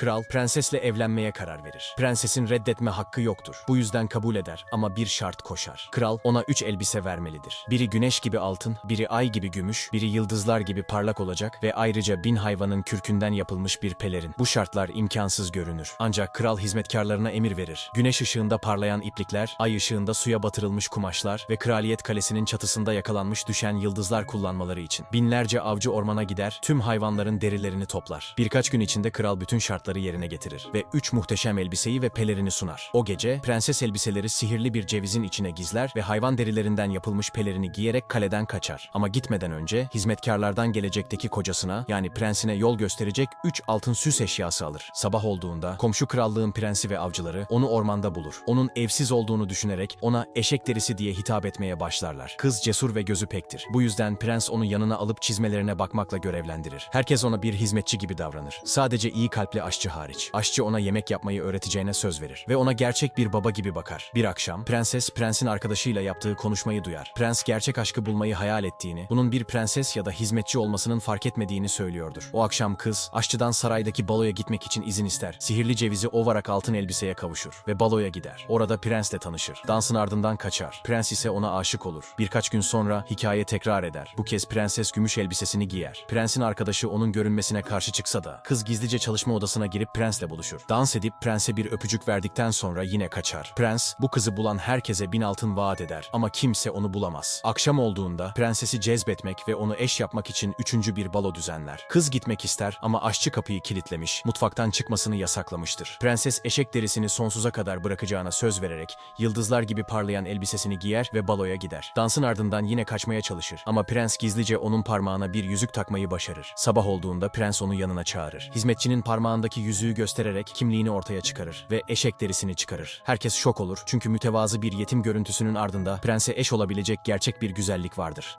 Kral prensesle evlenmeye karar verir. Prensesin reddetme hakkı yoktur. Bu yüzden kabul eder ama bir şart koşar. Kral ona üç elbise vermelidir. Biri güneş gibi altın, biri ay gibi gümüş, biri yıldızlar gibi parlak olacak ve ayrıca bin hayvanın kürkünden yapılmış bir pelerin. Bu şartlar imkansız görünür. Ancak kral hizmetkarlarına emir verir. Güneş ışığında parlayan iplikler, ay ışığında suya batırılmış kumaşlar ve kraliyet kalesinin çatısında yakalanmış düşen yıldızlar kullanmaları için. Binlerce avcı ormana gider, tüm hayvanların derilerini toplar. Birkaç gün içinde kral bütün şartları yerine getirir ve üç muhteşem elbiseyi ve pelerini sunar. O gece prenses elbiseleri sihirli bir cevizin içine gizler ve hayvan derilerinden yapılmış pelerini giyerek kaleden kaçar. Ama gitmeden önce hizmetkarlardan gelecekteki kocasına yani prensine yol gösterecek üç altın süs eşyası alır. Sabah olduğunda komşu krallığın prensi ve avcıları onu ormanda bulur. Onun evsiz olduğunu düşünerek ona eşek derisi diye hitap etmeye başlarlar. Kız cesur ve gözü pektir. Bu yüzden prens onu yanına alıp çizmelerine bakmakla görevlendirir. Herkes ona bir hizmetçi gibi davranır. Sadece iyi kalpli aşçı hariç. Aşçı ona yemek yapmayı öğreteceğine söz verir ve ona gerçek bir baba gibi bakar. Bir akşam prenses prensin arkadaşıyla yaptığı konuşmayı duyar. Prens gerçek aşkı bulmayı hayal ettiğini, bunun bir prenses ya da hizmetçi olmasının fark etmediğini söylüyordur. O akşam kız aşçıdan saraydaki baloya gitmek için izin ister. Sihirli cevizi ovarak altın elbiseye kavuşur ve baloya gider. Orada prensle tanışır. Dansın ardından kaçar. Prens ise ona aşık olur. Birkaç gün sonra hikaye tekrar eder. Bu kez prenses gümüş elbisesini giyer. Prensin arkadaşı onun görünmesine karşı çıksa da kız gizlice çalışma odasına girip prensle buluşur. Dans edip prense bir öpücük verdikten sonra yine kaçar. Prens bu kızı bulan herkese bin altın vaat eder ama kimse onu bulamaz. Akşam olduğunda prensesi cezbetmek ve onu eş yapmak için üçüncü bir balo düzenler. Kız gitmek ister ama aşçı kapıyı kilitlemiş, mutfaktan çıkmasını yasaklamıştır. Prenses eşek derisini sonsuza kadar bırakacağına söz vererek yıldızlar gibi parlayan elbisesini giyer ve baloya gider. Dansın ardından yine kaçmaya çalışır ama prens gizlice onun parmağına bir yüzük takmayı başarır. Sabah olduğunda prens onu yanına çağırır. Hizmetçinin parmağındaki yüzüğü göstererek kimliğini ortaya çıkarır ve eşek derisini çıkarır. Herkes şok olur çünkü mütevazı bir yetim görüntüsünün ardında prense eş olabilecek gerçek bir güzellik vardır.